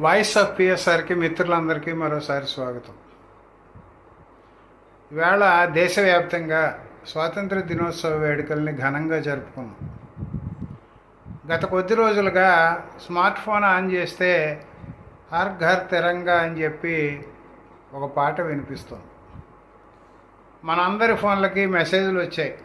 Voice of పిఎస్ఆర్కి మిత్రులందరికీ మరోసారి స్వాగతం. ఇవాళ దేశవ్యాప్తంగా స్వాతంత్ర దినోత్సవ వేడుకల్ని ఘనంగా జరుపుకున్నాం. గత కొద్ది రోజులుగా స్మార్ట్ ఫోన్ ఆన్ చేస్తే హర్ ఘర్ తిరంగా అని చెప్పి ఒక పాట వినిపిస్తుంది. మనందరి ఫోన్లకి మెసేజ్లు వచ్చాయి.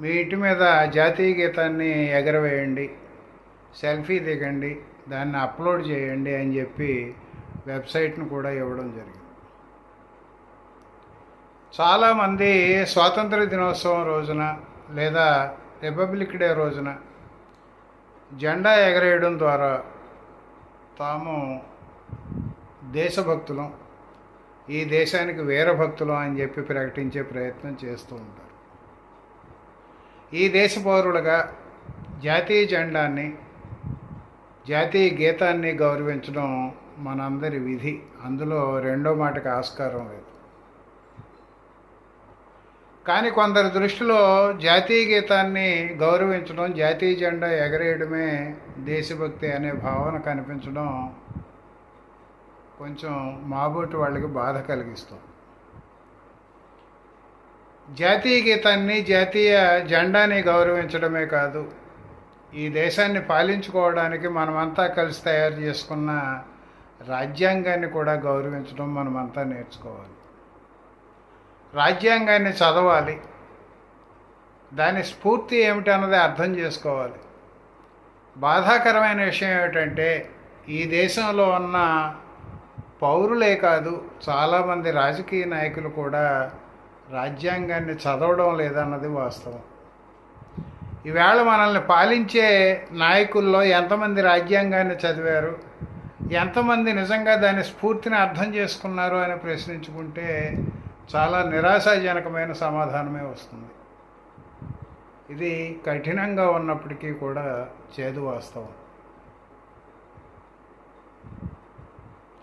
మీ ఇంటి మీద జాతీయ గీతాన్ని ఎగరవేయండి సెల్ఫీ దిగండి దాన్ని అప్లోడ్ చేయండి అని చెప్పి వెబ్సైట్ను కూడా ఇవ్వడం జరిగింది. చాలామంది స్వాతంత్ర దినోత్సవం రోజున లేదా రిపబ్లిక్ డే రోజున జెండా ఎగరేయడం ద్వారా తాము దేశభక్తులం ఈ దేశానికి వీరభక్తులం అని చెప్పి ప్రకటించే ప్రయత్నం చేస్తూ ఉంటారు. ఈ దేశ పౌరులుగా జాతీయ జెండాన్ని జాతీయ గీతాన్ని గౌరవించడం మనందరి విధి. అందులో రెండో మాటకి ఆస్కారం లేదు. కానీ కొందరి దృష్టిలో జాతీయ గీతాన్ని గౌరవించడం జాతీయ జెండా ఎగరేయడమే దేశభక్తి అనే భావన కనిపించడం కొంచెం మాబోటి వాళ్ళకి బాధ కలిగిస్తుంది. జాతీయ గీతాన్ని జాతీయ జెండాని గౌరవించడమే కాదు ఈ దేశాన్ని పాలించుకోవడానికి మనమంతా కలిసి తయారు చేసుకున్న రాజ్యాంగాన్ని కూడా గౌరవించడం మనమంతా నేర్చుకోవాలి. రాజ్యాంగాన్ని చదవాలి. దాని స్ఫూర్తి ఏమిటి అన్నది అర్థం చేసుకోవాలి. బాధాకరమైన విషయం ఏమిటంటే ఈ దేశంలో ఉన్న పౌరులే కాదు చాలామంది రాజకీయ నాయకులు కూడా రాజ్యాంగాన్ని చదవడం లేదన్నది వాస్తవం. ఈవేళ మనల్ని పాలించే నాయకుల్లో ఎంతమంది రాజ్యాంగాన్ని చదివారు? ఎంతమంది నిజంగా దాని స్ఫూర్తిని అర్థం చేసుకున్నారు అని ప్రశ్నించుకుంటే చాలా నిరాశాజనకమైన సమాధానమే వస్తుంది. ఇది కఠినంగా ఉన్నప్పటికీ కూడా చేదు వాస్తవం.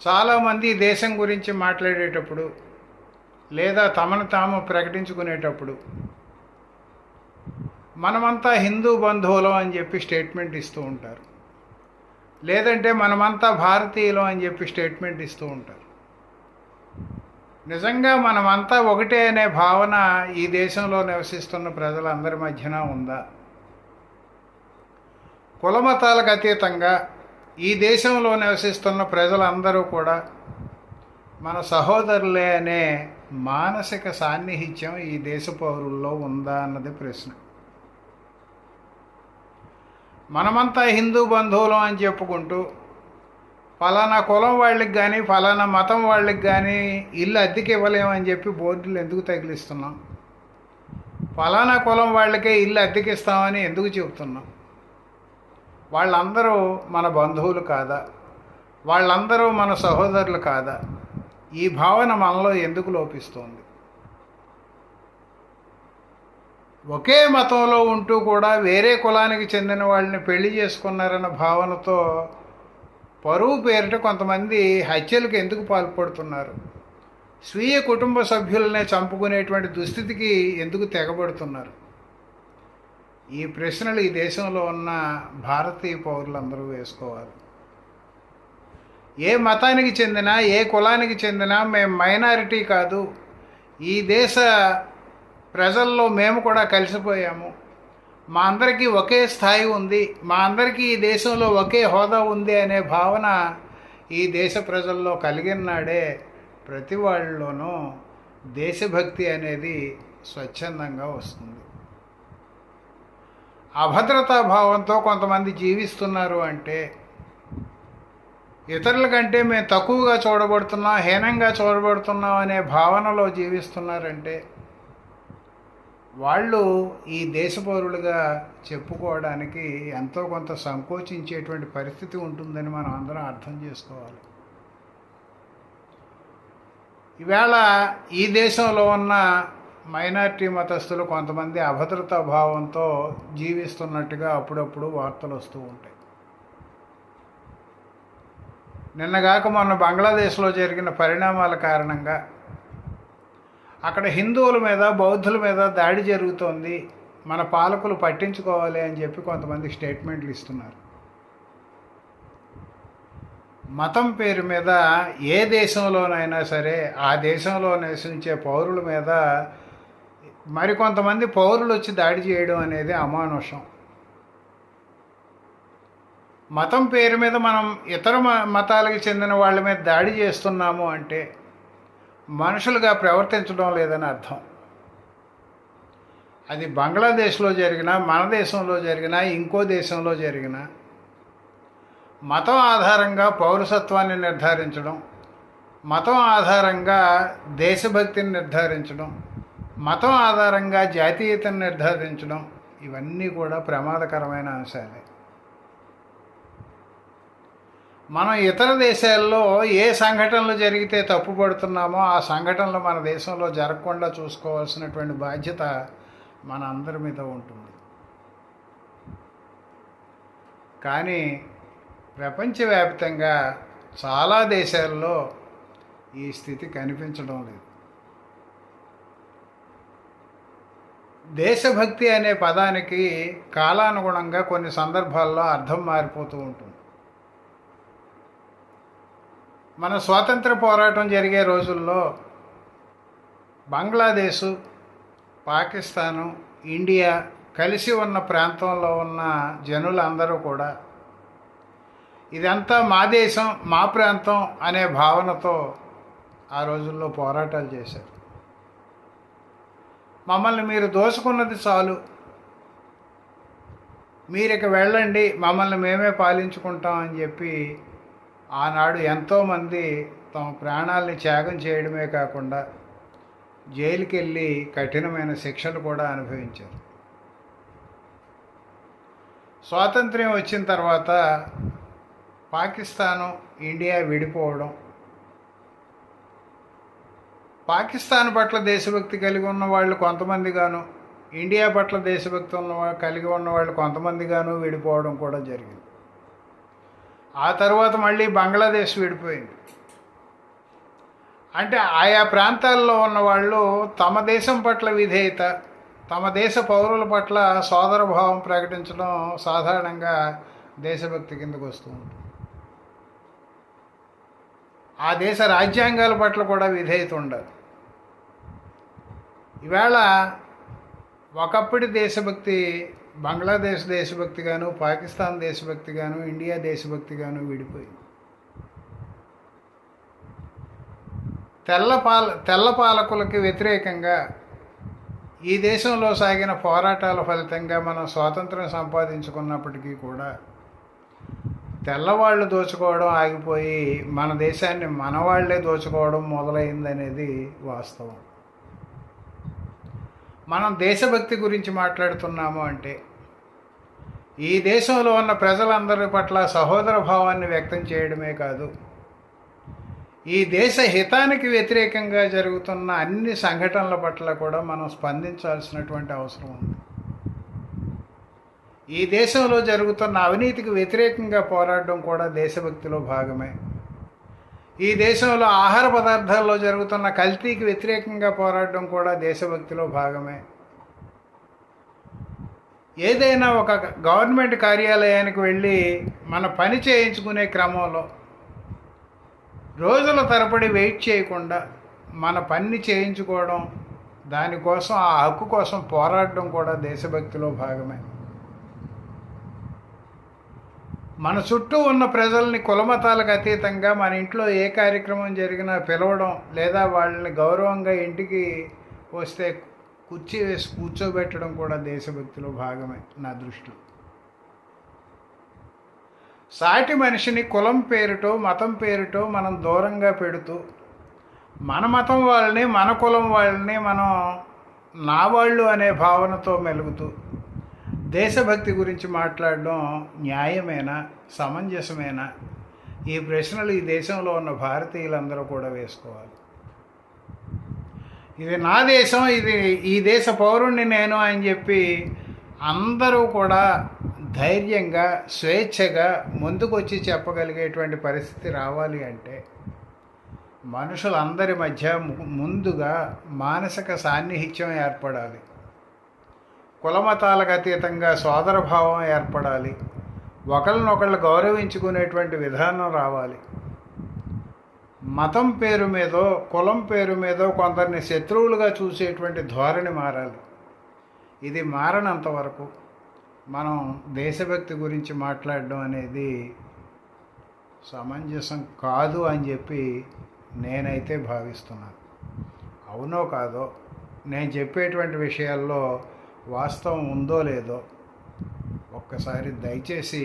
చాలామంది దేశం గురించి మాట్లాడేటప్పుడు లేదా తమను తాము ప్రకటించుకునేటప్పుడు మనమంతా హిందూ బంధువులం అని చెప్పి స్టేట్మెంట్ ఇస్తూ ఉంటారు. లేదంటే మనమంతా భారతీయులం అని చెప్పి స్టేట్మెంట్ ఇస్తూ ఉంటారు. నిజంగా మనమంతా ఒకటే అనే భావన ఈ దేశంలో నివసిస్తున్న ప్రజలందరి మధ్యన ఉందా? కులమతాలకు అతీతంగా ఈ దేశంలో నివసిస్తున్న ప్రజలందరూ కూడా మన సహోదరులే అనే మానసిక సాన్నిహిత్యం ఈ దేశ పౌరుల్లో ఉందా అన్నది ప్రశ్న. మనమంతా హిందూ బంధువులం అని చెప్పుకుంటూ ఫలానా కులం వాళ్ళకి కానీ ఫలానా మతం వాళ్ళకి కానీ ఇల్లు అద్దెకి ఇవ్వలేమని చెప్పి బోర్డులు ఎందుకు తగిలిస్తున్నాం? ఫలానా కులం వాళ్ళకే ఇల్లు అద్దెకిస్తామని ఎందుకు చెబుతున్నాం? వాళ్ళందరూ మన బంధువులు కాదా? వాళ్ళందరూ మన సహోదరులు కాదా? ఈ భావన మనలో ఎందుకు లోపిస్తోంది? ఒకే మతంలో ఉంటూ కూడా వేరే కులానికి చెందిన వాళ్ళని పెళ్ళి చేసుకున్నారన్న భావనతో పరువు పేరిట కొంతమంది హత్యలకు ఎందుకు పాల్పడుతున్నారు? స్వీయ కుటుంబ సభ్యులనే చంపుకునేటువంటి దుస్థితికి ఎందుకు తెగబడుతున్నారు? ఈ ప్రశ్నలు ఈ దేశంలో ఉన్న భారతీయ పౌరులందరూ వేసుకోవాలి. ఏ మతానికి చెందినా ఏ కులానికి చెందినా మేము మైనారిటీ కాదు. ఈ దేశ ప్రజల్లో మేము కూడా కలిసిపోయాము. మా అందరికీ ఒకే స్థాయి ఉంది. మా అందరికీ ఈ దేశంలో ఒకే హోదా ఉంది అనే భావన ఈ దేశ ప్రజల్లో కలిగిన నాడే ప్రతి వాళ్ళలోనూ దేశభక్తి అనేది స్వచ్ఛందంగా వస్తుంది. అభద్రతా భావంతో కొంతమంది జీవిస్తున్నారు అంటే ఇతరుల కంటే మేము తక్కువగా చూడబడుతున్నాం హీనంగా చూడబడుతున్నాం అనే భావనలో జీవిస్తున్నారంటే వాళ్ళు ఈ దేశ పౌరులుగా చెప్పుకోవడానికి ఎంతో కొంత సంకోచించేటువంటి పరిస్థితి ఉంటుందని మనం అందరం అర్థం చేసుకోవాలి. ఈవేళ ఈ దేశంలో ఉన్న మైనార్టీ మతస్థులు కొంతమంది అభద్రతా భావంతో జీవిస్తున్నట్టుగా అప్పుడప్పుడు వార్తలు వస్తూ ఉంటాయి. నిన్నగాక మొన్న బంగ్లాదేశ్లో జరిగిన పరిణామాల కారణంగా అక్కడ హిందువుల మీద బౌద్ధుల మీద దాడి జరుగుతోంది. మన పాలకులు పట్టించుకోవాలి అని చెప్పి కొంతమంది స్టేట్మెంట్లు ఇస్తున్నారు. మతం పేరు మీద ఏ దేశంలోనైనా సరే ఆ దేశంలో నివసించే పౌరుల మీద మరికొంతమంది పౌరులు వచ్చి దాడి చేయడం అనేది అమానుషం. మతం పేరు మీద మనం ఇతర మ- మతాలకు చెందిన వాళ్ళ మీద దాడి చేస్తున్నాము అంటే మనుషులుగా ప్రవర్తించడం లేదని అర్థం. అది బంగ్లాదేశ్లో జరిగినా మన దేశంలో జరిగినా ఇంకో దేశంలో జరిగినా మతం ఆధారంగా పౌరసత్వాన్ని నిర్ధారించడం మతం ఆధారంగా దేశభక్తిని నిర్ధారించడం మతం ఆధారంగా జాతీయతను నిర్ధారించడం ఇవన్నీ కూడా ప్రమాదకరమైన అంశాలే. మనం ఇతర దేశాల్లో ఏ సంఘటనలు జరిగితే తప్పుపడుతున్నామో ఆ సంఘటనలు మన దేశంలో జరగకుండా చూసుకోవాల్సినటువంటి బాధ్యత మన అందరి మీద ఉంటుంది. కానీ ప్రపంచవ్యాప్తంగా చాలా దేశాల్లో ఈ స్థితి కనిపించడం లేదు. దేశభక్తి అనే పదానికి కాలానుగుణంగా కొన్ని సందర్భాల్లో అర్థం మారిపోతూ ఉంటుంది. మన స్వాతంత్ర పోరాటం జరిగే రోజుల్లో బంగ్లాదేశు పాకిస్తాను ఇండియా కలిసి ఉన్న ప్రాంతంలో ఉన్న జనులందరూ కూడా ఇదంతా మా దేశం మా ప్రాంతం అనే భావనతో ఆ రోజుల్లో పోరాటాలు చేశారు. మమ్మల్ని మీరు దోసుకున్నది చాలు. మీరు ఇక వెళ్ళండి మమ్మల్ని మేమే పాలించుకుంటాం అని చెప్పి ఆనాడు ఎంతోమంది తమ ప్రాణాలని త్యాగం చేయడమే కాకుండా జైలుకి వెళ్ళి కఠినమైన శిక్షలు కూడా అనుభవించారు. స్వాతంత్ర్యం వచ్చిన తర్వాత పాకిస్తాను ఇండియా విడిపోవడం పాకిస్తాన్ పట్ల దేశభక్తి కలిగి ఉన్న వాళ్ళు కొంతమందిగాను ఇండియా పట్ల దేశభక్తి ఉన్న కలిగి ఉన్న వాళ్ళు కొంతమందిగాను విడిపోవడం కూడా జరిగింది. ఆ తర్వాత మళ్ళీ బంగ్లాదేశ్ విడిపోయింది. అంటే ఆయా ప్రాంతాల్లో ఉన్న వాళ్ళు తమ దేశం పట్ల విధేయత తమ దేశ పౌరుల పట్ల సోదరభావం ప్రకటించడం సాధారణంగా దేశభక్తి కిందకు వస్తూ ఉంటుంది. ఆ దేశ రాజ్యాంగాల పట్ల కూడా విధేయత ఉండదు ఈవేళ ఒకప్పటి దేశభక్తి బంగ్లాదేశ్ దేశభక్తిగాను పాకిస్తాన్ దేశభక్తిగాను ఇండియా దేశభక్తిగాను విడిపోయింది. తెల్ల పాల తెల్ల పాలకులకి వ్యతిరేకంగా ఈ దేశంలో సాగిన పోరాటాల ఫలితంగా మనం స్వాతంత్రం సంపాదించుకున్నప్పటికీ కూడా తెల్లవాళ్ళు దోచుకోవడం ఆగిపోయి మన దేశాన్ని మనవాళ్ళే దోచుకోవడం మొదలైందనేది వాస్తవం. మనం దేశభక్తి గురించి మాట్లాడుతున్నాము అంటే ఈ దేశంలో ఉన్న ప్రజలందరి పట్ల సహోదర భావాన్ని వ్యక్తం చేయడమే కాదు ఈ దేశ హితానికి వ్యతిరేకంగా జరుగుతున్న అన్ని సంఘటనల పట్ల కూడా మనం స్పందించాల్సినటువంటి అవసరం ఉంది. ఈ దేశంలో జరుగుతున్న అవినీతికి వ్యతిరేకంగా పోరాడడం కూడా దేశభక్తిలో భాగమే. ఈ దేశంలో ఆహార పదార్థాల్లో జరుగుతున్న కల్తీకి వ్యతిరేకంగా పోరాడడం కూడా దేశభక్తిలో భాగమే. ఏదైనా ఒక గవర్నమెంట్ కార్యాలయానికి వెళ్ళి మన పని చేయించుకునే క్రమంలో రోజుల తరబడి వెయిట్ చేయకుండా మన పని చేయించుకోవడం దానికోసం ఆ హక్కు కోసం పోరాడడం కూడా దేశభక్తిలో భాగమే. మన చుట్టూ ఉన్న ప్రజల్ని కులమతాలకు అతీతంగా మన ఇంట్లో ఏ కార్యక్రమం జరిగినా పిలవడం లేదా వాళ్ళని గౌరవంగా ఇంటికి వస్తే కుర్చీ వేసి కూర్చోబెట్టడం కూడా దేశభక్తిలో భాగమే నా దృష్టిలో సాటి మనిషిని కులం పేరుటో మతం పేరుటో మనం దూరంగా పెడుతూ మన మతం వాళ్ళని మన కులం వాళ్ళని మనం నా వాళ్ళు అనే భావనతో మెలుగుతూ దేశభక్తి గురించి మాట్లాడడం న్యాయమేనా సమంజసమేనా? ఈ ప్రశ్నలు ఈ దేశంలో ఉన్న భారతీయులందరూ కూడా వేసుకోవాలి. ఇది నా దేశం ఇది ఈ దేశ పౌరుణ్ణి నేను అని చెప్పి అందరూ కూడా ధైర్యంగా స్వేచ్ఛగా ముందుకొచ్చి చెప్పగలిగేటువంటి పరిస్థితి రావాలి అంటే మనుషులందరి మధ్య ము- ముందుగా మానసిక సాన్నిహిత్యం ఏర్పడాలి. కులమతాలకు అతీతంగా సోదరభావం ఏర్పడాలి. ఒకళ్ళనొకళ్ళు గౌరవించుకునేటువంటి విధానం రావాలి. మతం పేరు మీదో కులం పేరు మీదో కొందరిని శత్రువులుగా చూసేటువంటి ధోరణి మారాలి. ఇది మారనంత వరకు మనం దేశభక్తి గురించి మాట్లాడడం అనేది సమంజసం కాదు అని చెప్పి నేనైతే భావిస్తున్నాను. అవునో కాదో నేను చెప్పేటువంటి విషయాల్లో వాస్తవం ఉందో లేదో ఒక్కసారి దయచేసి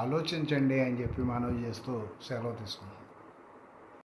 ఆలోచించండి అని చెప్పి మనవి చేస్తూ సెలవు తీసుకున్నాను.